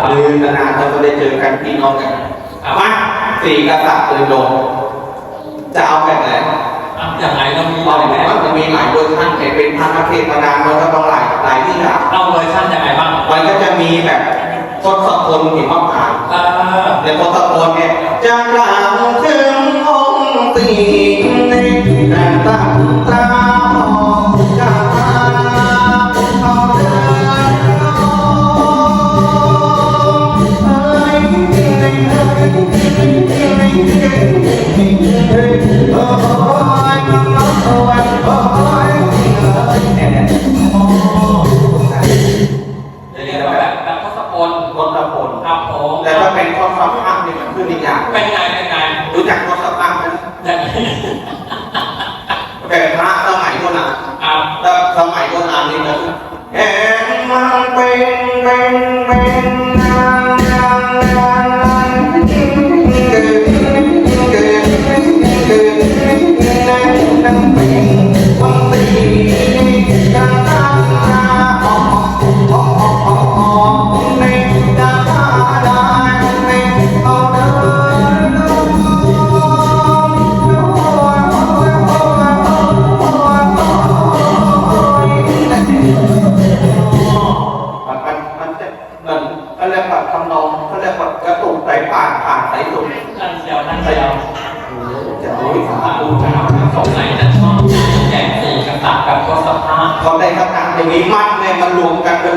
ลือนานๆเราก็ได้เจอกันพี่น้องกันเอามาสี่กษัตริย์เลยโดนจะเอาแบบไหนอะอย่างไรเรามีตอนหลายนี้แบบมันจะมีหลายเวอร์ชันแต่เป็นพระประเทศมานานมันก็ต้องหลายหลายที่ละเราเวอร์ชันอยังไงบ้างมันก็จะมีแบบทศพลหิมพานต์เออในทศพลเนี่ยจะกล่าวถึงองค์สีในแต่ตั้งตา ทศพลครับผมแต่ถ้าเป็นทศพลนี่มันขึ้นอีกอย่างเป็นไงเป็นไงรู้จักทศพลไหมอย่างนี้แบบพระสมัยโบราณอะถ้าสมัยโบราณนี่นะแอนมันเป็นเป็นเป็น พลเขาได้ขนาดอย่างนี้มัดเนี่ยมันรวมกันเป็น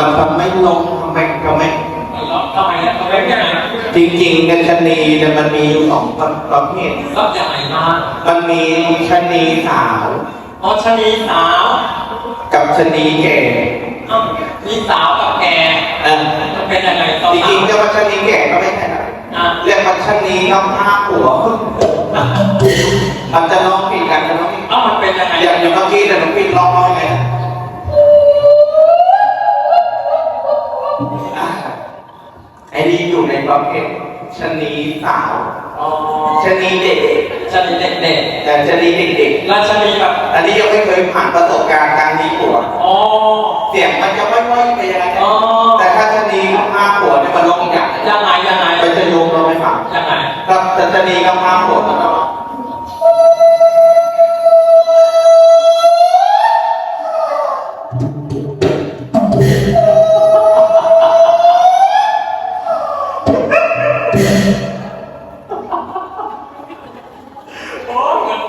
มันทำไม่ลงทำไมก็ไม่แล้วทำไมแล้วทำไมยังไงจริงๆกันชะนีเนี่ยมันมีอยู่สองประเภทรับยังไงมามันมีชะนีสาวอ๋อชะนีสาว กับชะนีแก่มีสาวกับแกเออมันเป็นยังไงต่อจริงๆจะว่าชะนีแก่ก็ไม่ใช่นะอะเรียกว่าชะนีน้ำผ้าหัวมันจะร้องผิดกันจะร้องผิดเอ้ามันเป็นยังไงอย่างเมื่อกี้เนี่ยน้องพี่ร้องว่าไง นี่อยู่ในประเภทชะนีสาวอ๋อชะนีเด็กชะนีเด็กๆแต่ชะนีเด็กๆแล้วชะนีแบบๆอันนี้ยังไม่เคยผ่านประสบการณ์การมีผัวอ๋อเสียงมันจะไม่ค่อยไปยังไงอ๋อแต่ถ้าชะนีกับผ้าผัวเนี่ยมันร้องอีกอย่างหนึ่งยังไงยังไงไปจะโยงเราไม่ฟังยังไงถ้าแต่ชะนีกับผ้าผัวมันก็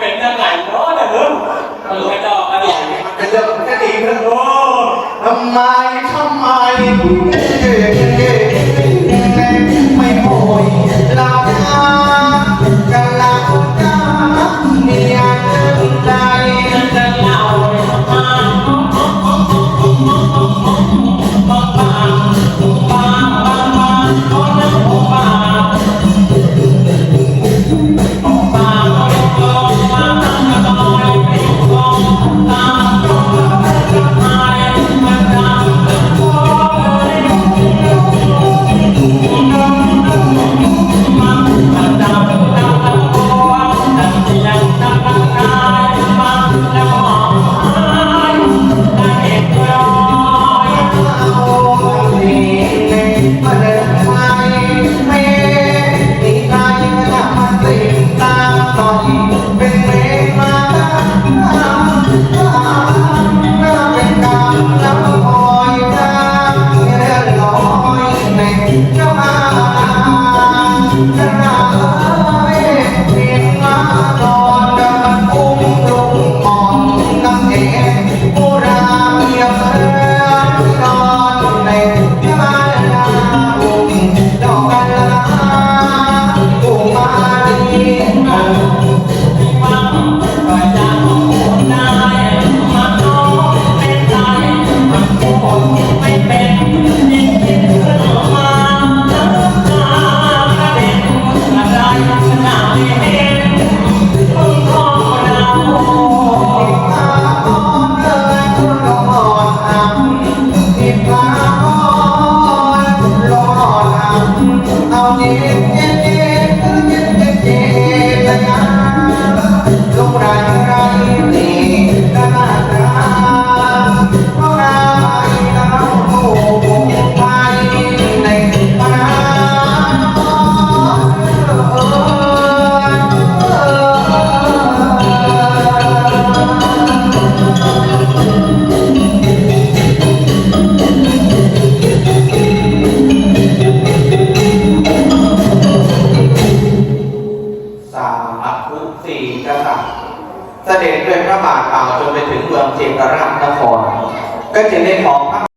เป็นจังไหนเนาะแต่เพิ่มตลกกระจอกกระดอก เป็นเรื่องปกติเพื่อนโอ้ทำไมทำไม อนเอาเอาน เจตราชนคร ก็จะได้ของ